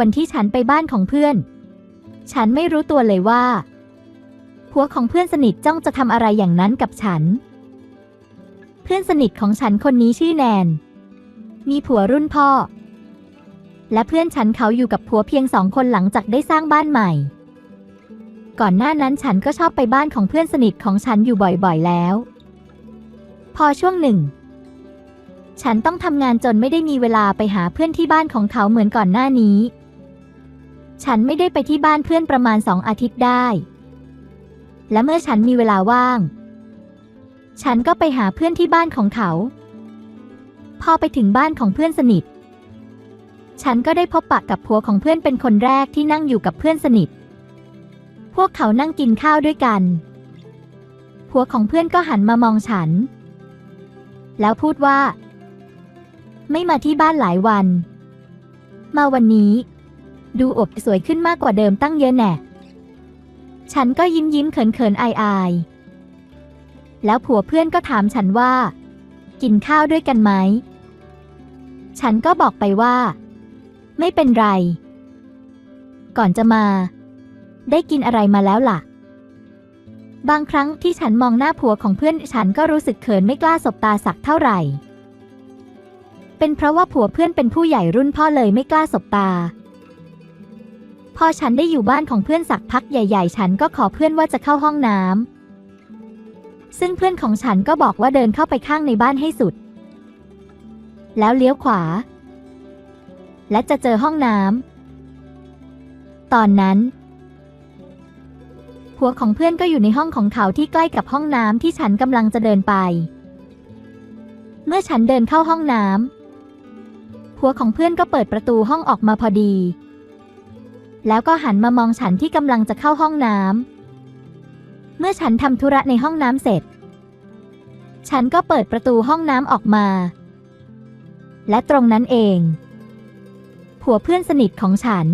วันที่ฉันไปบ้านของเพื่อน ฉันไม่รู้ตัวเลยว่า ผัวของเพื่อนสนิทจ้องจะทำอะไรอย่างนั้นกับฉัน เพื่อนสนิทของฉันคนนี้ชื่อแนน มีผัวรุ่นพ่อ และเพื่อนฉันเขาอยู่กับผัวเพียงสองคนหลังจากได้สร้างบ้านใหม่ ก่อนหน้านั้นฉันก็ชอบไปบ้านของเพื่อนสนิทของฉันอยู่บ่อยๆแล้ว พอช่วงหนึ่งฉันต้องทำงานจนไม่ได้มีเวลาไปหาเพื่อนที่บ้านของเขาเหมือนก่อนหน้านี้ ฉันไม่ได้ไปที่บ้านเพื่อนประมาณสองอาทิตย์ได้ และเมื่อฉันมีเวลาว่าง ฉันก็ไปหาเพื่อนที่บ้านของเขา พอไปถึงบ้านของเพื่อนสนิท ฉันก็ได้พบปะกับผัวของเพื่อนเป็นคนแรกที่นั่งอยู่กับเพื่อนสนิท พวกเขานั่งกินข้าวด้วยกันผัวของเพื่อนก็หันมามองฉัน แล้วพูดว่า ไม่มาที่บ้านหลายวัน มาวันนี้ ดูอบสวยขึ้นมากกว่าเดิมตั้งเยอะแน่ ฉันก็ยิ้มยิ้มเขินเขินอายอายแล้วผัวเพื่อนก็ถามฉันว่า กินข้าวด้วยกันไหม ฉันก็บอกไปว่า ไม่เป็นไร ก่อนจะมา ได้กินอะไรมาแล้วล่ะ บางครั้งที่ฉันมองหน้าผัวของเพื่อนฉันก็รู้สึกเขินไม่กล้าสบตาสักเท่าไหร่ เป็นเพราะว่าผัวเพื่อนเป็นผู้ใหญ่รุ่นพ่อเลยไม่กล้าสบตา พอฉันได้อยู่บ้านของเพื่อนสักพักใหญ่ ๆ ฉันก็ขอเพื่อนว่าจะเข้าห้องน้ำ ซึ่งเพื่อนของฉันก็บอกว่าเดินเข้าไปข้างในบ้านให้สุด แล้วเลี้ยวขวา และจะเจอห้องน้ำ ตอนนั้น ผัวของเพื่อนก็อยู่ในห้องของเขาที่ใกล้กับห้องน้ำที่ฉันกำลังจะเดินไป เมื่อฉันเดินเข้าห้องน้ำผัวของเพื่อนก็เปิดประตูห้องออกมาพอดี แล้วก็หันมามองฉันที่กำลังจะเข้าห้องน้ำ เมื่อฉันทำธุระในห้องน้ำเสร็จ ฉันก็เปิดประตูห้องน้ำออกมา และตรงนั้นเอง ผัวเพื่อนสนิทของฉัน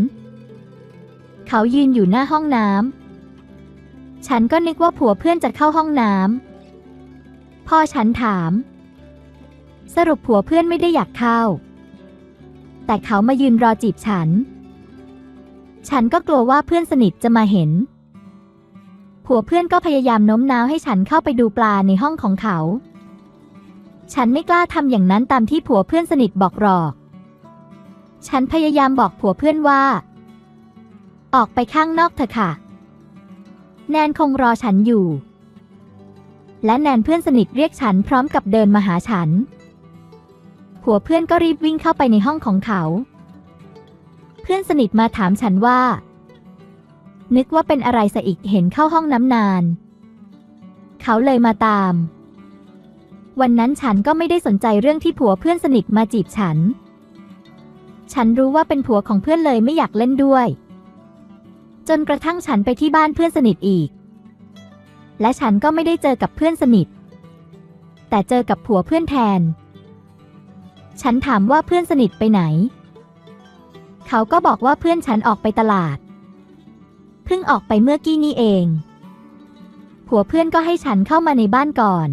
เขายืนอยู่หน้าห้องน้ำ ฉันก็นึกว่าผัวเพื่อนจะเข้าห้องน้ำ พ่อฉันถาม สรุปผัวเพื่อนไม่ได้อยากเข้า แต่เขามายืนรอจีบฉัน ฉันก็กลัวว่าเพื่อนสนิทจะมาเห็น ผัวเพื่อนก็พยายามโน้มน้าวให้ฉันเข้าไปดูปลาในห้องของเขา ฉันไม่กล้าทำอย่างนั้นตามที่ผัวเพื่อนสนิทบอกหรอก ฉันพยายามบอกผัวเพื่อนว่า ออกไปข้างนอกเถอะค่ะ แนนคงรอฉันอยู่ และแนนเพื่อนสนิทเรียกฉันพร้อมกับเดินมาหาฉัน ผัวเพื่อนก็รีบวิ่งเข้าไปในห้องของเขา พื่อนสนิทมาถามฉันว่า นึกว่าเป็นอะไรซะอีกเห็นเข้าห้องน้ำนาน เขาเลยมาตาม วันนั้นฉันก็ไม่ได้สนใจเรื่องที่ผัวเพื่อนสนิทมาจีบฉัน ฉันรู้ว่าเป็นผัวของเพื่อนเลยไม่อยากเล่นด้วย จนกระทั่งฉันไปที่บ้านเพื่อนสนิทอีก และฉันก็ไม่ได้เจอกับเพื่อนสนิท แต่เจอกับผัวเพื่อนแทน ฉันถามว่าเพื่อนสนิทไปไหน เขาก็บอกว่าเพื่อนฉันออกไปตลาด เพิ่งออกไปเมื่อกี้นี้เอง ผัวเพื่อนก็ให้ฉันเข้ามาในบ้านก่อน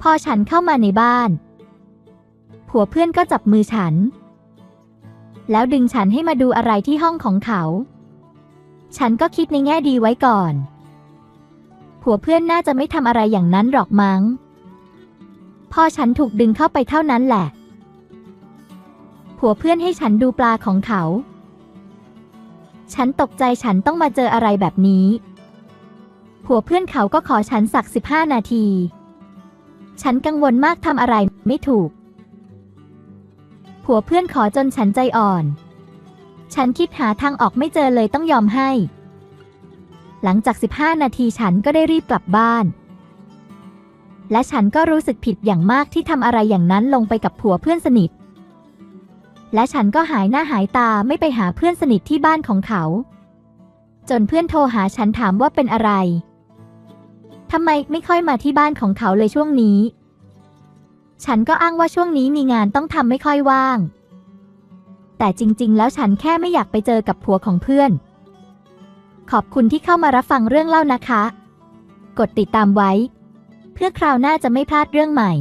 พอฉันเข้ามาในบ้าน ผัวเพื่อนก็จับมือฉัน แล้วดึงฉันให้มาดูอะไรที่ห้องของเขา ฉันก็คิดในแง่ดีไว้ก่อน ผัวเพื่อนน่าจะไม่ทำอะไรอย่างนั้นหรอกมั้ง พอฉันถูกดึงเข้าไปเท่านั้นแหละ ผัวเพื่อนให้ฉันดูปลาของเขา ฉันตกใจฉันต้องมาเจออะไรแบบนี้ ผัวเพื่อนเขาก็ขอฉันสักสิบห้านาที ฉันกังวลมากทำอะไรไม่ถูก ผัวเพื่อนขอจนฉันใจอ่อน ฉันคิดหาทางออกไม่เจอเลยต้องยอมให้ หลังจาก 15 นาทีฉันก็ได้รีบกลับบ้านและฉันก็รู้สึกผิดอย่างมากที่ทำอะไรอย่างนั้นลงไปกับผัวเพื่อนสนิท และฉันก็หายหน้าหายตาไม่ไปหาเพื่อนสนิทที่บ้านของเขา จนเพื่อนโทรหาฉันถามว่าเป็นอะไรทำไมไม่ค่อยมาที่บ้านของเขาเลยช่วงนี้ ฉันก็อ้างว่าช่วงนี้มีงานต้องทำไม่ค่อยว่าง แต่จริง ๆ แล้วฉันแค่ไม่อยากไปเจอกับผัวของเพื่อน ขอบคุณที่เข้ามารับฟังเรื่องเล่านะคะ กดติดตามไว้ เพื่อคราวหน้าจะไม่พลาดเรื่องใหม่